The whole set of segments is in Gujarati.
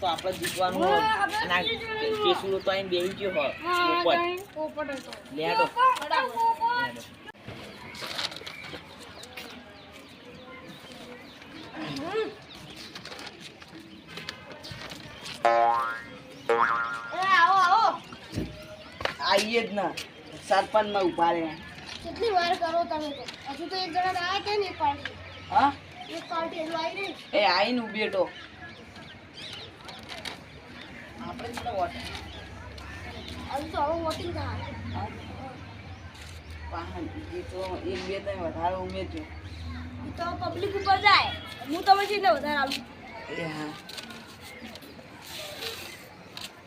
તો આપણે જીતવાનું હોય. અને આ કેસુલો તો અહીં બેહી ગયો હોય. પોપટ લેડો. આઈએ જ ના. સરપંચમાં ઊભા રહ્યા. કેટલી વાર કરો તમે તો? હજુ તો એક જણા આયા કે ને પાર્ટી? હા? એક પાર્ટી એટલું આવી રહી એ આવીને ઉભેટો આપણે જ તો વોટ હજુ તો હવે વોટિંગ થાય પાહન એ તો એક બે ત્રણ વધારે ઉમેરજો તો પબ્લિક ઉપર જાય હું તમે ને વધારે આવું એ હા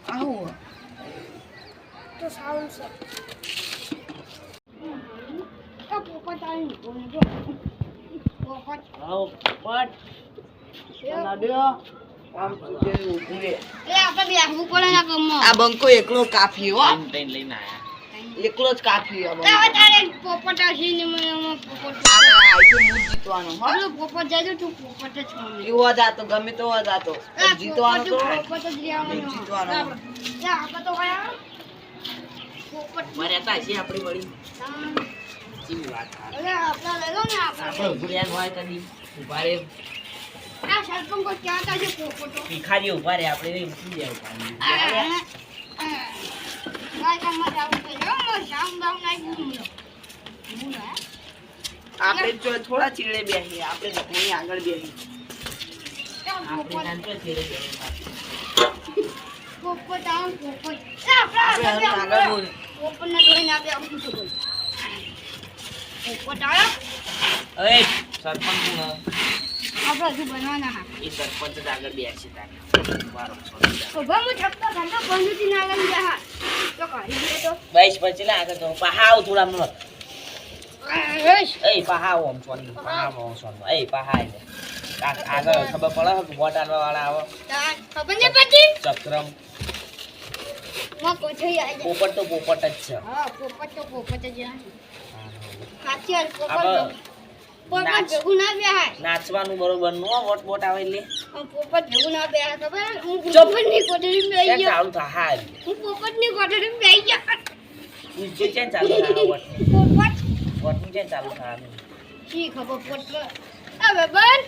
આવું તો સારું છે પોપટ આવી પોપટ આવો પટ નડ્યો આમ સુજે ઊભી રે એ આપણે બેસવું પડે ના ગમમાં આ બંકો એકલો કાફી હો. એકલો જ કાફી પોપટ મને જીતવાનો હો. પોપટ જાય તું પોપટ જ ખાવાનું એવો જાતો ગમે તો જાતો જીતવાનો તો. પોપટ પોપટ જ રહેવાનું. જીતવાનો. આપણે તો ગયા. પોપટ. મર્યાદા છે આપણી વળી. વાત. અરે આપણે લઈ લો ને આપણે. આપણે હોય કદી ઊભા રે આ સરપંચ કોઈ ક્યાં તા છે પોપટો? ભિખારી ઊભા રે આપણે ઉઠી જાય. આપણે જો થોડા ચીડે બેસીએ આપણે જખમની આગળ બેસી આપણે ચીડે બેસીએ. સરપંચ આપણે હજુ બનવાના હા. એ સરપંચ જ આગળ બેસે તારે વારો ઊભા હું છપતો ધંધો બંધુથી ના લઈ જા તો કાઢી દે તો. બાઈસ પછી લા આગળ તો પહાવ થોડા મત એ પહાવ ઓમ સોની પહાવ ઓમ સોન. એ પહાય આગળ ખબર પડે કે વોટ આલવા વાળા આવે ખબર ને પછી ચક્રમ પોપટ તો પોપટ જ છે. હા પોપટ તો પોપટ જ છે. સાચી પોપટ આપણે પોપટ. ભેગું ના બેહાય નાચવાનું બરોબર નો વોટ બોટ આવે એટલે. પોપટ ભેગું ના બેહાય હું ગયો ચાલુ થાય હું ગયો ચાલુ વોટ. પોપટ? ચાલુ શી ખબર પોપટ? હવે બર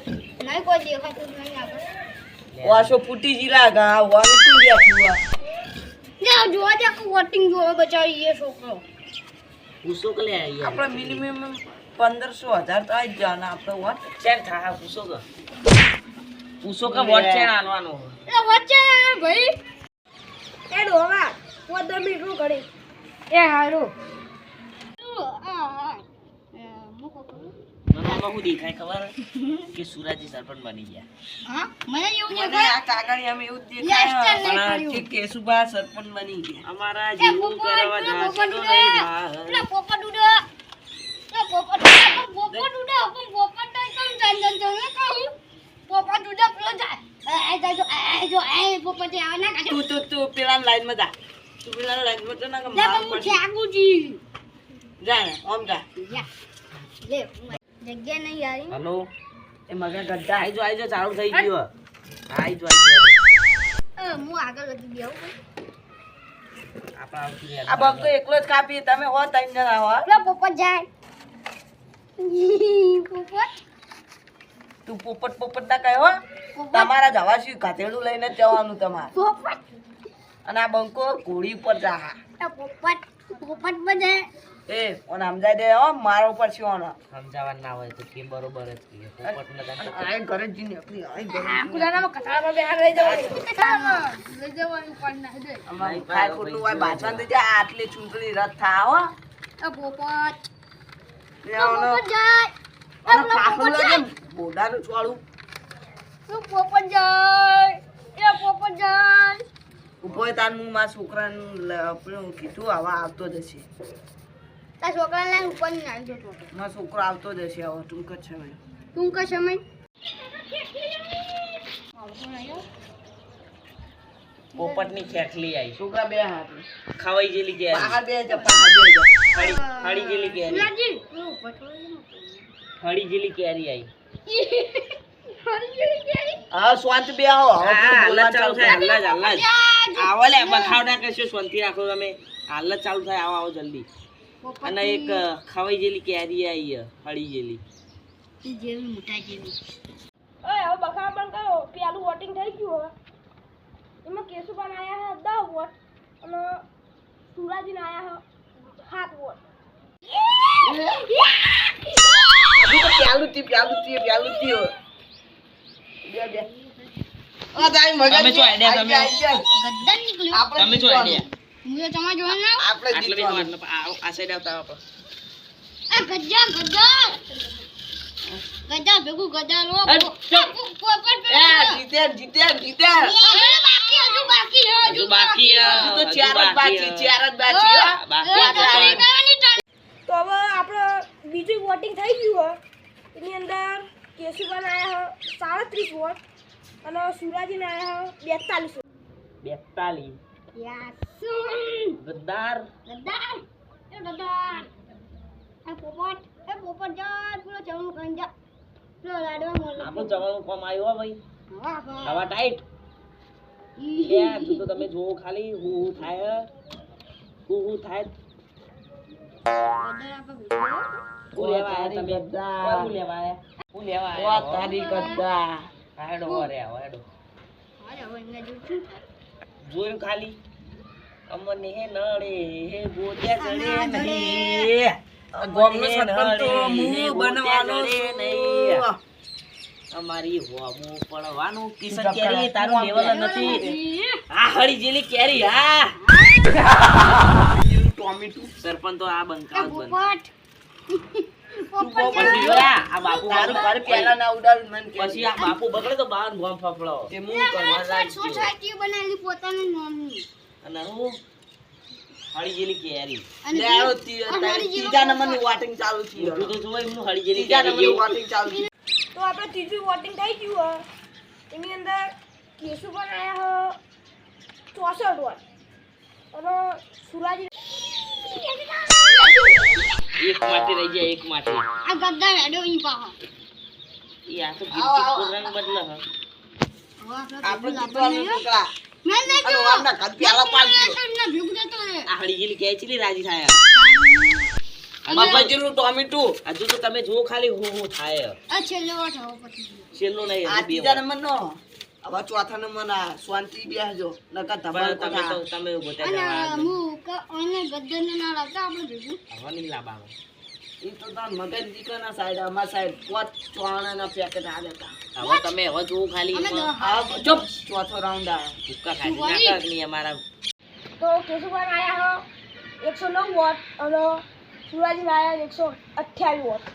નહીં કોઈ દેખાતું જ આગળ વાસો ફૂટી જીલા ગા? વાનું શું બેઠું જા જોવા દે આખું વોટિંગ જોવા બચાવી એ છોકરો. પૂછો કલે લે આપણે મિનિમમ પંદરસો હજાર તો આવી જવાના આપણે વોટ. ચેન થાય? પૂછો કે પૂછો કે વોટ ચેન આનવાનો એ વચ્ચે ભાઈ. એ ડોવા પોદરનું કરી એ હારું. દેખાય ખબર? કે સુરાજી સરપંચ બની ગયા. હા? મને એવું દેખાય. આ એવું દેખાય. કે કેશુભા સરપંચ બની ગયા. અમારા એ કરવા જાશે તો નહીં બહાર. પોપટ ઉડે પેલા પોપટ પોપટ ઉડે પણ પોપટ તો એકદમ ચાલ ચાલ ચાલ કહું પોપટ ઉડે પેલો જાય એ જાય એ જો. એ પોપટ આવે ના કાઢો તું તું તું પેલા લાઈનમાં જા તું પેલા લાઈનમાં તો ના કે લે હું પડશે. જા ને આમ જા. લે જગ્યા નહીં આવી. હલો? એ મગા ગઢા આઈ જો આઈ જો ચાલુ થઈ ગયો આઈ જો આઈ જો. હું આગળ વધી ગયો. આ બંકો એકલો જ કાપી તમે હો ત્રણ આવો પપ્પા જાય. તું પોપટ પોપટ ના કહે તમારા જવા શું કાતેડું લઈને જ જવાનું તમારે. પોપટ? અને આ બંકો ઘોડી ઉપર જા પોપટ પોપટ બજે એ ઓને સમજાય દે હો મારો ઉપર છે ઓને સમજાવવા ના હોય તો કે બરોબર જ કે પોપટ ને આ ઘરે જ જીને આપણી આ ઘરે આ કુલાનામાં કથાળામાં બેહાર રહી જવાનું. કથાળામાં લઈ જવાનું પણ ના દે. અમારી ખાય ખોટું હોય બાજવાન દે આટલે આટલી ચૂંટણી રદ થાય હો. પોપટ. બોડાનું છોડું. પોપટ જાય. એ પોપટ જાય. ઊભો તાર હું મારા છોકરાને કીધું હવે આવતો જ હશે તાર છોકરાને લઈને ઉપર આવી મારો છોકરો આવતો જ હશે હવે ટૂંક જ ભાઈ ટૂંક જ સમય. પોપટની ખેખલી આવી છોકરા બે હાથ. ખવાઈ જેલી ગયા પહાડ બે છે હળી હળી જેલી કેરી લાજી હળી જેલી કેરી આવી હા શાંત બે આવો હાલ ચાલુ થાય હાલ જ હાલ જ આવો લે બખાવ ના કરશો શાંતિ રાખો તમે. હાલ જ ચાલુ થાય આવો આવો જલ્દી. અને એક ખવાઈ જેલી કેરી આવી હળી જેલી. જેવી મોટા જેવી. ઓય હવે બખાવ બંધ કરો. પેલું વોટિંગ થઈ ગયું હવે. એમાં કેશુભાઈ આયા હે દસ વોટ અને સુરાજીને આયા હે સાત વોટ હજુ તો પ્યાલું થી પ્યાલું થી પ્યાલું થી હવે. બે બે આ તારી મગજ તમે શું idea તમે? ગદ્દા નીકળ્યો તમે શું આઈડિયા હું તો તમારે જોવાનું ના આપણે આટલે બી જીતવાનું. આટલે આ આ સાઈડ આવતા આપો આ ગદ્દા ગદ્દા ગદ્દા ભેગું ગદ્દા લો અરે, ચૂપ. પોપટ હજુ બાકી તો ચાર જ બાકી ચાર જ બાકી હો. બાકી એ, તો તારી પણ. કરવાની તારી. તો હવે આપણે બીજું વોટિંગ થઈ ગયું હે. એની અંદર કેશુભાઈ આવ્યા હે સાડત્રીસ વોટ અને સુરાજીને આયા હે બેતાલીસ બેતાલીસ. ગદ્દાર. ગદ્દાર. એ ગદ્દાર. એ પોપટ એ પોપટ જા પેલો ચવણું ખાઈને જા. પેલો લાડવા મોલ આપણું જવાનું કોમ આવ્યું હો ભાઈ. હવા ટાઈટ તો તમે જોવો ખાલી હું હું થાય હું હું થાય. ગદ્દાર આપણે ભેગું. હું લેવા આયા તમે? હું લેવા આયા? હું લેવા ઓ આયા તારી ગદ્દા હેડો રે જોયું શું થાય? જોયું ખાલી? અમને હે નડે હે ગોત્યા ચડે નહીં. આ સરપંચ તો નડે, હું બનવાનો નહીં. અમારી હોમું પડવાનું કિશન કેરી તારું લેવલ નથી. આ હળી જેલી કેરી હા. ટોમેટો. સરપંચ તો આ બંકાવ બંધ. પછી આ બાપુ તારું મારું ઘર પહેલા ના ઉડાડ મને કે. પછી આ બાપુ બગડે તો બહાર ફફડો હું કરવા સોસાયટી બનાવેલી પોતાની નામની અને હું હળી જેલી કેરી. ત્રીજા નંબરનું વોટિંગ ચાલુ થયું તું તો જોઈ એમનું હળી જેલી ત્રીજા કેરી વોટિંગ ચાલુ તો આપણે ત્રીજું વોટિંગ થઈ ગયું હોય એની અંદર કેસુ પણ આવ્યા હો ચોસઠ વોટ અને સુરાજી એક માટે રહી ગયા એક માટે આ ઈ પાહો. ઈ આ તો આવો. રંગ બદલે હ આપણે જીતવાનું. નહીં. ઘર. આ હળી કે ચીલી રાજી થાય મગજનું ટોમેટું હજુ તો તમે જુઓ ખાલી હું હું થાય. છેલ્લો નહીં આ હજુ બે ત્રીજા હવે ચોથા નંબરના શાંતિ બેસજો. નકર ધમાલ તમે તો તમે ગોતા અને જવા હું ક- અને ગદ્દારને ના લાગતા આપણે ભેગું. હવે નહીં લાવવાનું. ઈ તો તાર મગજ દીકરાના સાઈડ અમાર સાઈડ પોત ચોણાના પેકેટ આ દેતા હવે તમે હવે જુઓ ખાલી ચૂપ. ચોથો રાઉન્ડ આવ્યો ભૂક્કા વળી. નાટક નહીં અમારા. તો કેશુભાઈ આયા હો. એકસો નવ વોટ. અને આયા હે એકસો અઠ્યાવીસ વોટ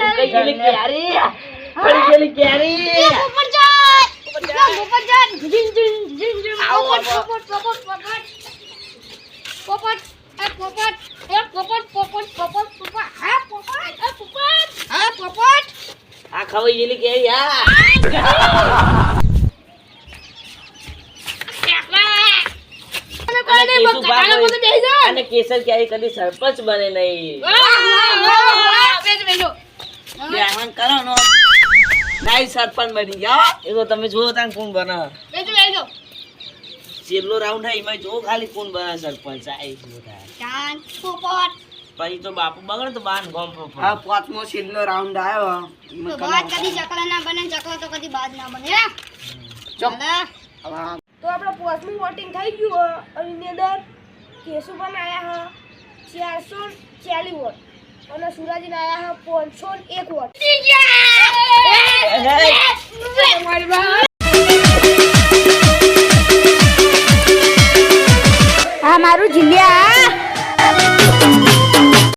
આ ગયેલી કેરી ગયેલી ક્યારી એ પોપટ જાય! એ પોપટ જાય! Zone, zone, zone, zone. આવો, પોપટ, આવો. પોપટ, પોપટ, પોપટ. પોપટ, એ પોપટ, એ પોપટ, પોપટ, પોપટ, પોપટ. હા, પોપટ, એ પોપટ. હા, પોપટ. આ ખવાઈ ગયેલી કેરી હા અને કોઈ અને નહીં, બસ કેશુભા કાકાના કોઈ- પગે બેસી જાઓ. અને કેસર ક્યારેય કદી સરપંચ બને નહીં. કરો નો. નાઈ સરપંચ બની ગયા. એ તો તમે જોવો ત્યાં કોણ બને. છેલ્લો રાઉન્ડ થાય એમાં જો ખાલી કોણ બને સરપંચ. આ જુઓ. પછી તો બાપુ બગડે તો બાન ગોમ હા પાંચમો છેલ્લો રાઉન્ડ આવ્યો તો બાદ કદી ચકલા ના બને ચકલા તો કદી બાદ ના બને. ચાલે. તો આપણે પાંચમું વોટિંગ થઈ ગયું અને અંદર. કેશુભાઈ આવ્યા હા. ચારસો ચાલીસ વોટ. અને સુરજીને આવ્યા હા પાંચસો એક વોટ. આ મારું જિલ્લા